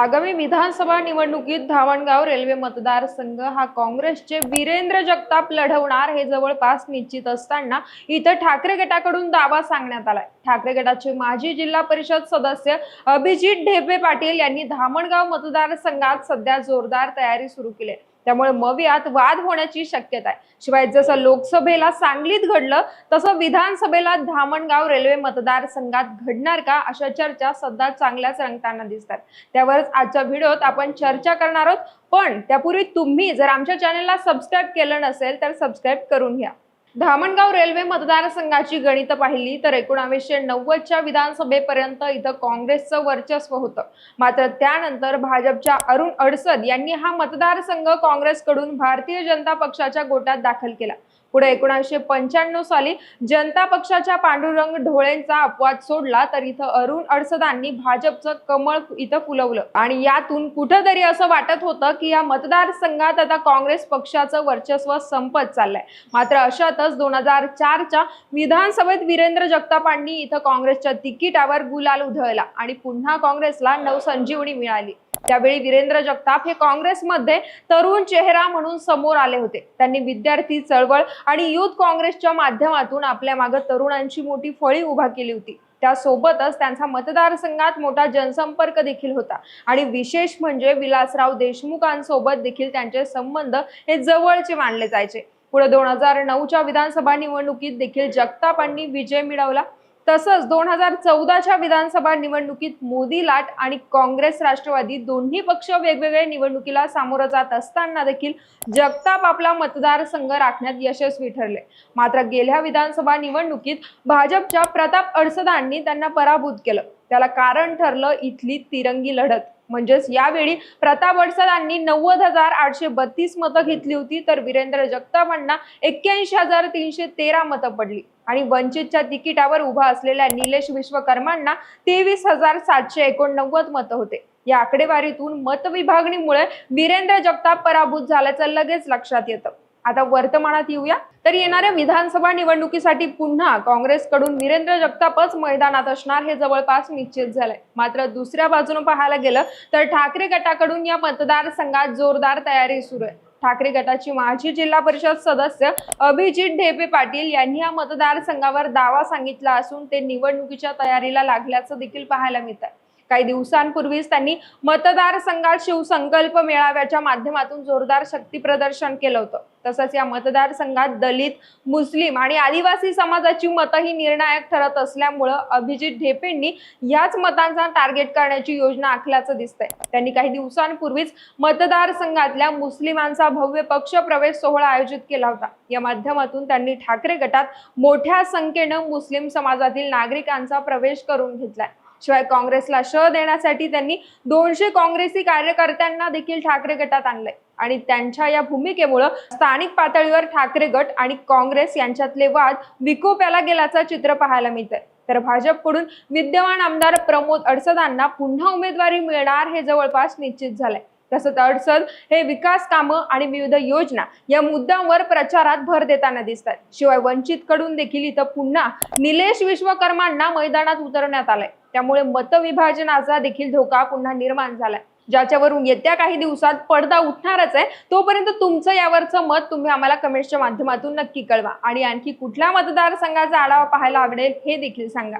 आगामी विधानसभा निवडणुकीत धावणगाव रेल्वे मतदारसंघ हा काँग्रेसचे वीरेंद्र जगताप लढवणार हे जवळपास निश्चित असताना इथं ठाकरे गटाकडून दावा सांगण्यात आलाय. ठाकरे गटाचे माजी जिल्हा परिषद सदस्य अभिजित ढेपे पाटील यांनी धामणगाव मतदारसंघात सध्या जोरदार तयारी सुरू केली आहे. त्यामुळे मवियात वाद होण्याची शक्यता आहे. शिवाय जसं लोकसभेला सांगलीत घडलं तसं विधानसभेला धामणगाव रेल्वे मतदारसंघात घडणार का अशा चर्चा सध्या चांगल्याच रंगताना दिसतात. त्यावरच आजच्या व्हिडिओत आपण चर्चा करणार आहोत. पण त्यापूर्वी तुम्ही जर आमच्या चॅनलला सबस्क्राईब केलं नसेल तर सबस्क्राईब करून घ्या. धामणगाव रेल्वे मतदारसंघाची गणित पाहिली तर एकोणावीसशे नव्वदच्या विधानसभेपर्यंत इथं काँग्रेसचं वर्चस्व होतं. मात्र त्यानंतर भाजपच्या अरुण अडसद यांनी हा मतदारसंघ काँग्रेसकडून भारतीय जनता पक्षाच्या गोटात दाखल केला. पुढे एकोणीसशे पंच्याण्णव साली जनता पक्षाच्या पांडुरंग ढोळेंचा अपवाद सोडला तर इथं अरुण अडसदांनी भाजपचं कमळ इथं फुलवलं. आणि यातून कुठंतरी असं वाटत होतं की या मतदारसंघात आता काँग्रेस पक्षाचं वर्चस्व संपत चाललंय. मात्र अशातच दोन हजार चारच्या विधानसभेत वीरेंद्र जगतापांनी इथं काँग्रेसच्या तिकिटावर गुलाल उधळला आणि पुन्हा काँग्रेसला नवसंजीवनी मिळाली. त्यावेळी वीरेंद्र जगताप हे काँग्रेसमध्ये तरुण चेहरा म्हणून समोर आले होते. त्यांनी विद्यार्थी चळवळ आणि युथ काँग्रेसच्या माध्यमातून आपल्या मागे तरुणांची मोठी फळी उभा केली होती. त्यासोबतच त्यांचा मतदारसंघात मोठा जनसंपर्क देखील होता. आणि विशेष म्हणजे विलासराव देशमुखांसोबत देखील त्यांचे संबंध हे जवळचे मानले जायचे. पुढे दोन हजार नऊच्या विधानसभा निवडणुकीत देखील जगतापांनी विजय मिळवला. तसंच दोन हजार चौदाच्या विधानसभा निवडणुकीत मोदी लाट आणि काँग्रेस राष्ट्रवादी दोन्ही पक्ष वेगवेगळ्या निवडणुकीला सामोरं जात असताना देखील जगताप आपला मतदारसंघ राखण्यात यशस्वी ठरले. मात्र गेल्या विधानसभा निवडणुकीत भाजपच्या प्रताप अडसदांनी त्यांना पराभूत केलं. त्याला कारण ठरलं इथली तिरंगी लढत. म्हणजेच यावेळी प्रताप अडसदांनी नव्वद हजार आठशे बत्तीस मतं घेतली होती तर वीरेंद्र जगतापांना एक्क्याऐंशी हजार तीनशे तेरा मतं पडली. आणि वंचितच्या तिकिटावर उभा असलेल्या निलेश विश्वकर्मांना तेवीस हजार सातशे एकोणनव्वद मतं होते. या आकडेवारीतून मतविभागणीमुळे वीरेंद्र जगताप पराभूत झाल्याचं लगेच लक्षात येतं. आता वर्तमानात येऊया. तर येणाऱ्या विधानसभा निवडणुकीसाठी पुन्हा काँग्रेसकडून वीरेंद्र जगतापच मैदानात असणार हे जवळपास निश्चित झालंय. मात्र दुसऱ्या बाजूने पाहायला गेलं तर ठाकरे गटाकडून या मतदारसंघात जोरदार तयारी सुरू आहे. ठाकरे गटाची माजी जिल्हा परिषद सदस्य अभिजित ढेपे पाटील यांनी या मतदारसंघावर दावा सांगितला असून ते निवडणुकीच्या तयारीला लागल्याचं देखील पाहायला मिळत आहे काही दिवसांपूर्वीच त्यांनी मतदारसंघात शिवसंकल्प मेळाव्याच्या माध्यमातून जोरदार शक्ती प्रदर्शन केलं होतं. तसंच या मतदारसंघात दलित मुस्लिम आणि आदिवासी समाजाची मतही निर्णायक ठरत असल्यामुळं अभिजित ढेपेंनी याच मतांचा टार्गेट करण्याची योजना आखल्याचं दिसतंय. त्यांनी काही दिवसांपूर्वीच मतदारसंघातल्या मुस्लिमांचा भव्य पक्ष प्रवेश सोहळा आयोजित केला होता. या माध्यमातून त्यांनी ठाकरे गटात मोठ्या संख्येनं मुस्लिम समाजातील नागरिकांचा प्रवेश करून घेतलाय. शिवाय काँग्रेसला श देण्यासाठी त्यांनी दोनशे काँग्रेसी कार्यकर्त्यांना देखील ठाकरे गटात आणलंय. आणि त्यांच्या या भूमिकेमुळं स्थानिक पातळीवर ठाकरे गट आणि काँग्रेस यांच्यातले वाद विकोप्याला गेल्याचं चित्र पाहायला मिळतंय. तर भाजपकडून विद्यमान आमदार प्रमोद अडसदांना पुन्हा उमेदवारी मिळणार हे जवळपास निश्चित झालंय. तसंच अडसद हे विकास कामं आणि विविध योजना या मुद्द्यांवर प्रचारात भर देताना दिसतात. शिवाय वंचित कडून देखील इथं पुन्हा निलेश विश्वकर्मांना मैदानात उतरण्यात आलंय. त्यामुळे मतविभाजनाचा देखील धोका पुन्हा निर्माण झालाय. ज्याच्यावरून येत्या काही दिवसात पडदा उठणारच आहे. तोपर्यंत तुमचं यावरचं मत तुम्ही आम्हाला कमेंट्सच्या माध्यमातून नक्की कळवा. आणि आणखी कुठल्या मतदारसंघाचा आढावा पाहायला आवडेल हे देखील सांगा.